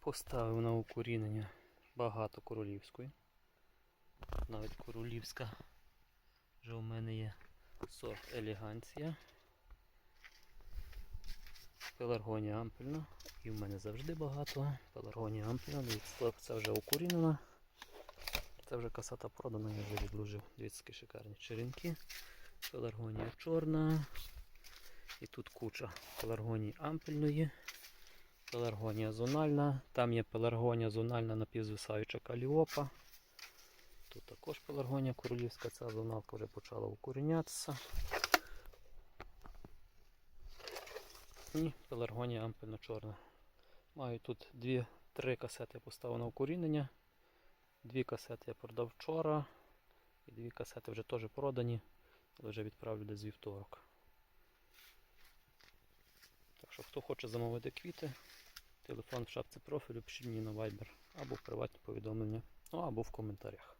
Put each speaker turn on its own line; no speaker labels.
Поставив на укорінення багато королівської. Навіть королівська вже у мене є сорт елеганція. Пеларгонія ампельна. І в мене завжди багато. Пеларгонія ампельна. Дивіться, це вже укорінена. Це вже касата продана, я вже відложив. Дивіться, які шикарні черенки. Пеларгонія чорна. І тут куча пеларгонії ампельної. Пеларгонія зональна. Там є пеларгонія зональна напівзвисаюча каліопа. Тут також пеларгонія королівська, ця зоналка вже почала укорінятися. І пеларгонія ампельно чорна. Маю тут дві-три касети я поставив на укорінення. Дві касети я продав вчора. І дві касети вже теж продані, але вже відправлю десь вівторок. Так що, хто хоче замовити квіти, телефон в шапці профілю, пишіть мені на Viber або в приватні повідомлення, ну або в коментарях.